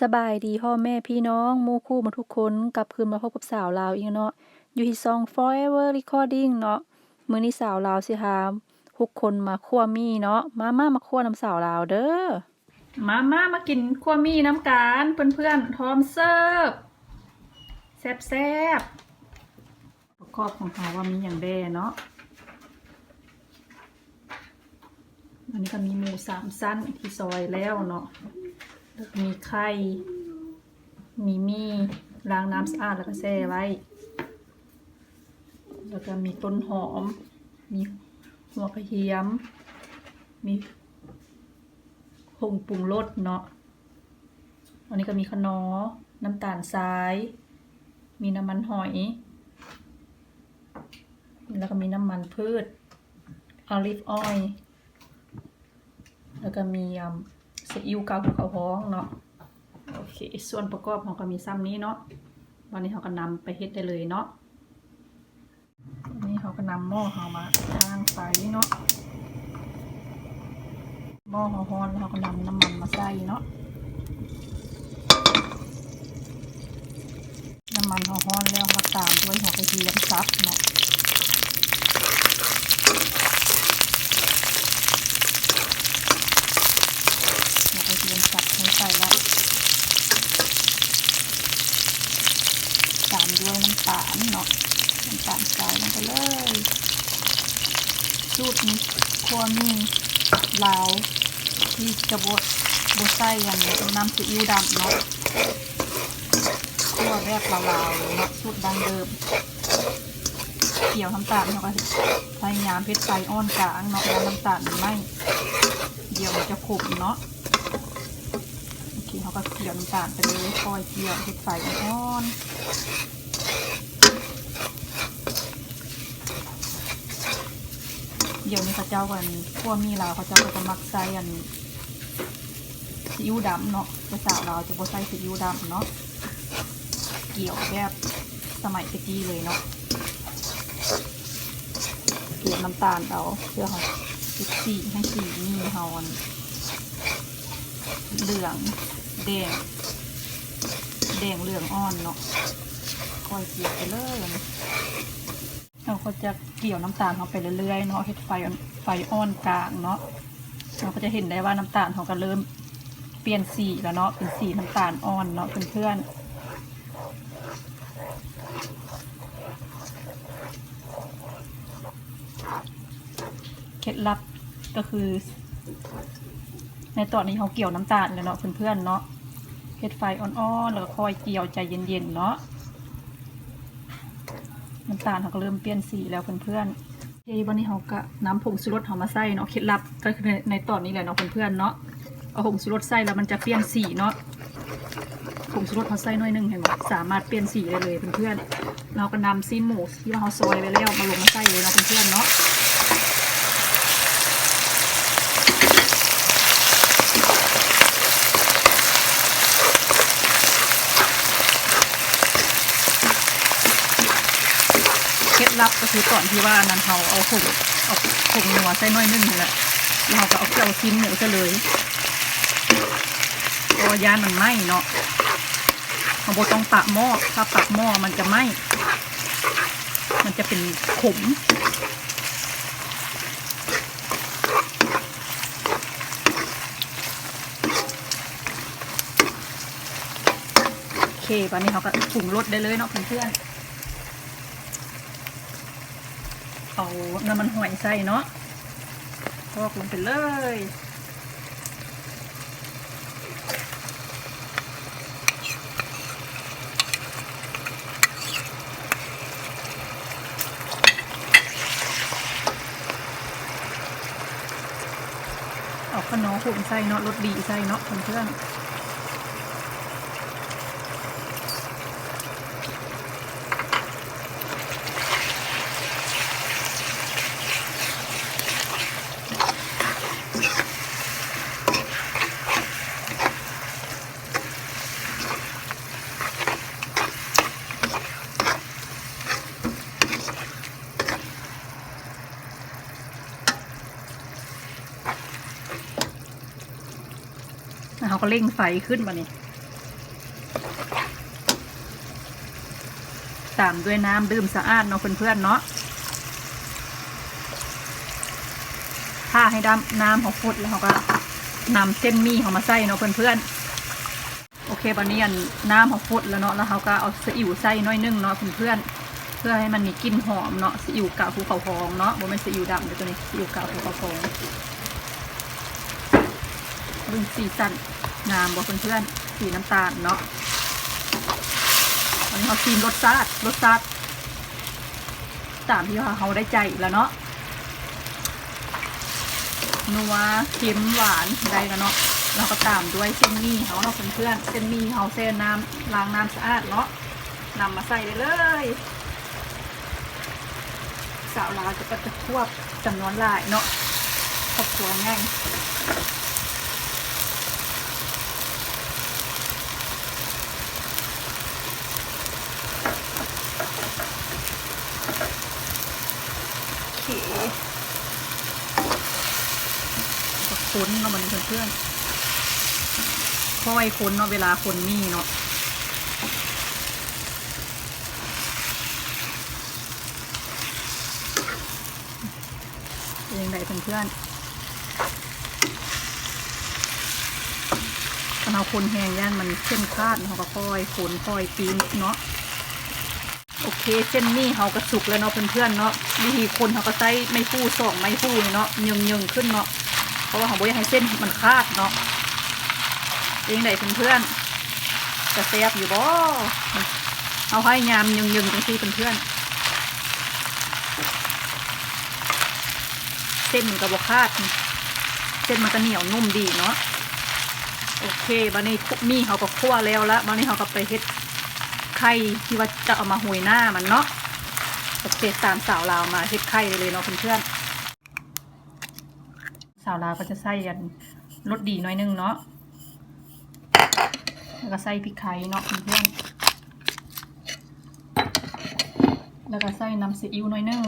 สบายดีพ่อแม่พี่น้องมู่คู่มาทุกคนกลับคืนมาพบกับสาวลาวอีกเนาะอยู่ที่ซอง Forever Recording เนาะมือนี้สาวลาวสิหาทุกคนมาคั่วมี่เนาะมาม่ามาคั่วน้ำสาวลาวเด้อมาม่ามากินคั่วมี่น้ำกันเพื่อนๆพร้อมเสิร์ฟแซ่บๆประกอบของเขาว่ามีอย่างแด่เนาะอันนี้ก็มีหมูสามสั้นที่ซอยแล้วเนาะ มีไข่ มีมีล้างน้ำสะอาดแล้วก็แช่ไว้ แล้วก็มีต้นหอม มีหัวกระเทียม มีผงปรุงรสเนาะ อันนี้ก็มีขนอ น้ำตาลทราย มีน้ำมันหอย แล้วก็มีน้ำมันพืช ออลิฟออยล์ แล้วก็มีอ่ำ ซีอิ๊วกาวภูเขาฮ้องเนาะโอเค ส่วนประกอบของก็มีซ้ำนี้เนาะวันนี้เขาก็นำไปเฮ็ดได้เลยเนาะนนี้เขาก็นำหม้อเขามาทางไฟเนาะหม้อเขาฮ้อนแล้วเขาก็นำน้ำมันมาใส่เนาะน้ำมันเขาฮ้อนแล้วเขาตามด้วยหัวกระเทียมซับเนาะ หัวกระเทียมสับให้ใส่แล้วตามด้วยน้ำตาลเนาะน้ำตาลทรายลงไปเลยสูตรนี้คั่วมีลาวที่จะบดบดไส้กันน้ำซีอิ๊วดำเนาะคั่วแรกลาวๆเลยเนาะสูตรดังเดิมเกี่ยวน้ำตาลเขาก็พยายามเพชรไฟอ่อนกลางเนาะแล้วน้ำตาลมันไม่เดี๋ยวมันจะขมเนาะโอเคเขาก็เกี่ยวน้ำตาลไปเลยคอยเกี่ยวเห็ดไฟอ่อน เดี๋ยวนี้เขาเจ้ากันพวกมีลาวเขาเจ้าก็จะมักใส่อันซีอิ๊วดำเนาะภาษาวลาวจะบ่ใส่ซีอิ๊วดำเนาะเกี่ยวแบบสมัยตะกี้เลยเนาะเกี่ยวน้ำตาลเอาเพื่อเขาติดสีให้สีนี่เฮาอันเหลืองแดงแดงเหลืองอ่อนเนาะก้อยเกี่ยวไปเลย เราก็จะเกี่ยวน้ำตาลเขาไปเรื่อยๆเนาะเฮ็ดไฟอ่อนไฟอ่อนกลางเนาะเราก็จะเห็นได้ว่าน้ำตาลเขาก็เริ่มเปลี่ยนสีแล้วเนาะเป็นสีน้ำตาลอ่อนเนาะเพื่อนๆเคล็ดลับก็คือ ในตอนนี้เขาเกี่ยวน้ำตาลแล้วเนาะเพื่อนๆเนาะเฮ็ดไฟอ่อนๆแล้วก็ค่อยเกี่ยวใจเย็นๆเนาะำตาลเขาก็เริ่มเปลี่ยนสีแล้วเพื่อนๆเฮ้วันนี้เขาก็น้ำผงชูรสเขามาใส่เนาะเคล็ดลับก็คือในในตอนนี้แหละเนาะเพื่อนๆเนาะเอาผงชูรสใส่แล้วมันจะเปลี่ยนสีเนาะผงชูรสเขาใส่หน่อยหนึงเห็นไหมสามารถเปลี่ยนสีได้เลยเพื่อนๆเราก็นำซีนหมูที่เราซอยไปแล้วมาลงมาใส่เลยเนาะเพื่อนๆเนาะ ลับก็คือก่อนที่ว่านั้นเขาเอาผงเอาผงนัวใส่น้อยนึงนี่แหละแล้วเราก็เอาเกลือชิ้นหมูซะเลยตัวยานมันไหม้เนาะเขาบต้องปะหม้อถ้าปะหม้อมันจะไหม้มันจะเป็นขมโอเคตอนนี้เขาก็ปรุงรสได้เลยเนาะเพื่อนๆ เอาน้ำมันหอยใส่เนาะพอกลงไปเลยเอาขนอหุ่นใส่เนาะรสดีใส่เนาะเพื่อนๆ ก็เร่งใส่ขึ้นมาเนี่ยตามด้วยน้ำดื่มสะอาดเนาะเพื่อนเพื่อนเนาะถ้าให้ดำน้ำของฟุดแล้วเขาก็นำเส้นมี่เขามาใส่เนาะเพื่อนเพื่อนโอเควันนี้อันน้ำของฟุดแล้วเนาะแล้วเขาก็เอาซีอิ๊วใส่น้อยนึงเนาะเพื่อนเพื่อนเพื่อให้มันมีกลิ่นหอมเนาะซีอิ๊วกะภูเขาทองเนาะบ่เป็นซีอิ๊วดำเดี๋ยวตัวนี้ซีอิ๊วกะภูเขาทองเป็นสีสัน งามบ่เพื่อนๆสีน้ำตาลเนาะอันนี้เขาชิมรสชาติรสชาติตามที่เขาได้ใจแล้วเนาะนัวเค็มหวานได้แล้วเนาะเราก็ตามด้วยเส้นมี่เขาเนาเพื่อนๆเส้นมี่เขาเส้นน้ำล้างน้ำสะอาดเนาะนำมาใส่เลย สาวลาวจะก็จะควบจำนวนหลายเนาะครอบครัวง่ายโอเคก็ ค้นเนาะมันเพื่อนๆค่อยค้นเนาะเวลาคนนี่เนาะเป็นยังไงเพื่อนๆถ้าเราคนแหงย่านมันเส้นคาดเราก็ค่อยขนค่อยปีนเนาะโอเคเส้นนี่เขาก็สุกแล้วเนาะเพื่อนๆเนาะวิธีคนเขาก็ใช้ไม้ฟูสองไม้ฟูนี่เนาะยึงยึงๆขึ้นเนาะ เพราะว่าขาบอกอยากให้เส้นมันคาดเนาะเป็นยังไงเพื่อนๆจะแซ่บอยู่บ่เอาให้ยามยึงยึงๆจังซี่เพื่อนๆเส้นมันกระบอกคาด เส้นมันก็เหนียวนุ่มดีเนาะโอเคบันนี้มีเขาก็คั่วแล้วละบันนี้เขาก็ไปเฮ็ดไข่ที่ว่าจะเอามาหุยหน้ามันเนาะโอเคตามสาวลาวมาเฮ็ดไข่เลยเนาะเพื่อนๆาวลาวก็จะใส่กันรสดีน้อยนึงเนาะแล้วก็ใส่พริกไทยเนาะเพื่อนแล้วก็ใส่น้ำซีอิ๊วน้อยนึง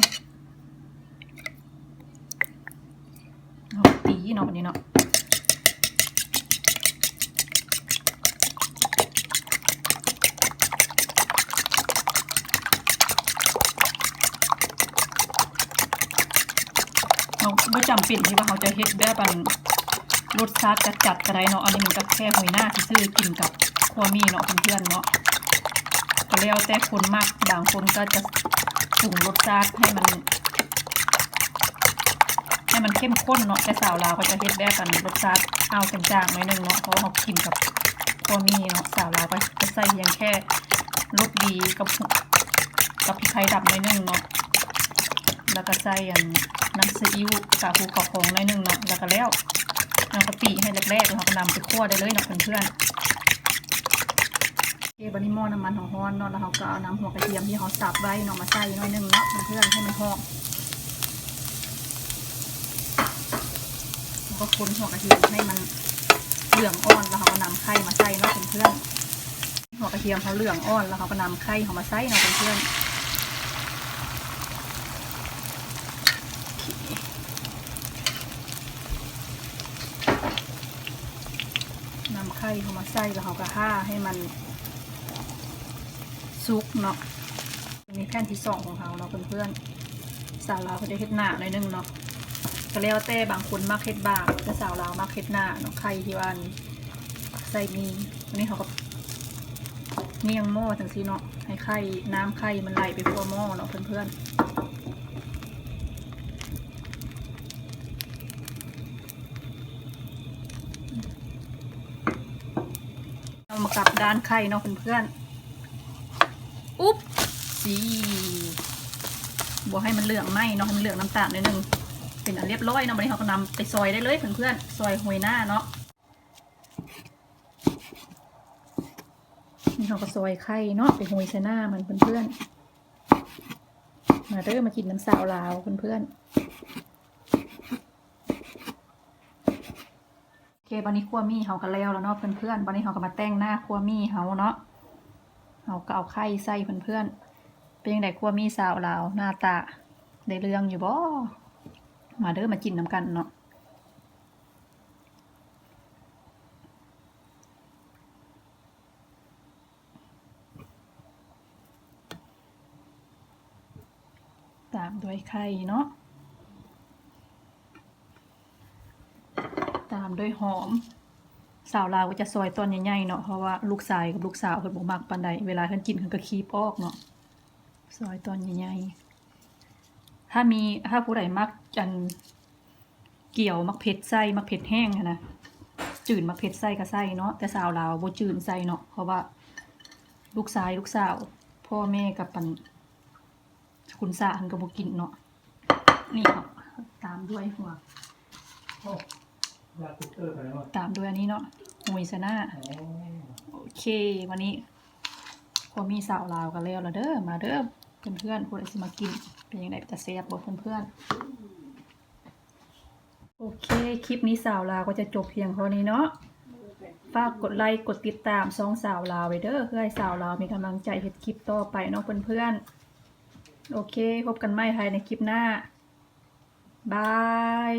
เอาตีเนาะวันนี้เนาะ เราไม่จำเป็นที่ว่าเขาจะเฮ็ดแบบอันรสชาติจัดๆกระไรเนาะอันนี้มันก็แค่หอยหน้าที่ซื้อกินกับครัวมีเนาะเพื่อนๆเนาะก็แล้วแต่คนมากบางคนก็จะปรุงรสชาติให้มัน ให้มันเข้มข้นเนาะแต่สาวลาวก็จะเฮ็ดแบบกันรสชาติเอาเป็นจางๆหน่อยนึงเนาะเพราะเขากินกับพวมีเนาะสาวลาวก็จะใส่เพียงแค่รสดีกับกับพริกไทยดำหน่อยนึงเนาะแล้วก็ใส่อัน น้ำซีอิ๊วกากภูเขาของหน่อยหนึงเนาะแล้วก็แล้วน้ำกะปิให้แรกๆแล้วเราก็นำไปคั่วได้เลยเนาะเพื่อนๆโอเคบันนี้หม้อน้ำมันของฮอนเนาะแล้วเราก็เอาน้ำหัวกระเทียมที่เขาสับไว้เนาะมาใส่หน่อยหนึงเนาะเพื่อนๆให้มันหอมแล้วก็คนหัวกระเทียมให้มันเหลืองอ่อนแล้วเขาก็นำไข่มาใส่เนาะเพื่อนๆหัวกระเทียมเขาเหลืองอ่อนแล้วเขาก็นำไข่เขามาใส่เนาะเพื่อนๆนำไข่ เขามาใส่แล้วเขาก็ห่าให้มันซุกเนาะอันนี้แผ่นที่สองของเขาเนาะเพื่อนๆสาวเราเขาจะเฮ็ดหน้าหน่อยนึงเนาะก็แล้วแต่บางคนมักเฮ็ดบางแต่สาวลามักเฮ็ดหน้าเนาะไข่ที่ว่านี่ใส่มีอันนี้เขาก็เนี่ยงหม้อจังซีเนาะให้ไข่น้ำไข่มันไหลไปทั่วหม้อเนาะเพื่อนๆเอามา กับด้านไข่เนาะเพื่อนๆอุ๊บสีบัวให้มันเหลืองไหมเนาะให้มันเหลืองน้ำตาลนิดนึงเป็นอันเรียบร้อยเนาะวันนี้เขาก็นำไปซอยได้เลยเพื่อนๆซอยหวยหน้าเนาะนี่เขาก็ซอยไข่เนาะไปหวยใส่หน้ามันเพื่อนๆมาเด้อมากินน้ำสาวลาวเพื่อนๆโอเควันนี้คั่วมี่เขาก็แล้วแล้วเนาะเพื่อนๆวันนี้เขาก็มาแต่งหน้าคั่วมี่เขาเนาะเขาก็เอาไข่ใส่เพื่อนๆเป็นยังไงคั่วมี่สาวลาวหน้าตาได้เรื่องอยู่บ่มาเด้อมากินน้ำกันเนาะตามด้วยไข่เนาะ ตามด้วยหอม สาวลาวก็จะซอยตอนใหญ่ๆเนาะเพราะว่าลูกชายกับลูกสาวเพิ่นบ่มักปานใดเวลาเพิ่นกินเพิ่นก็คีบออกเนาะซอยตอนใหญ่ๆถ้ามีถ้าผู้ใดมักอันเกี่ยวมักเผ็ดใส่มักเผ็ดแห้งนะจืดมักเผ็ดใส่ก็ใส่เนาะแต่สาวลาวบ่จืดใส่เนาะเพราะว่าลูกชายลูกสาว พ่อแม่กับปันคุณสาหันก็บ่กินเนาะนี่เนาะตามด้วยหัวโอ้ ลาคุกเตอร์ไปแล้วอะตามด้วยอันนี้เนาะหุยซะหน้าอ๋อโอเค วันนี้พอมีสาวลาวกันแล้วละเด้อมาเด้อเพื่อนๆผู้ใดสิมากิน เป็นยังไงจะแซ่บบ่เพื่อนๆโอเค คลิปนี้สาวลาวก็จะจบเพียงเท่านี้เนาะฝากกดไลค์กดติดตามสองสาวลาวไว้เด้อเพื่อให้สาวลาวมีกำลังใจเฮ็ดคลิปต่อไปเนาะเพื่อนๆโอเค พบกันใหม่ภายในคลิปหน้าบาย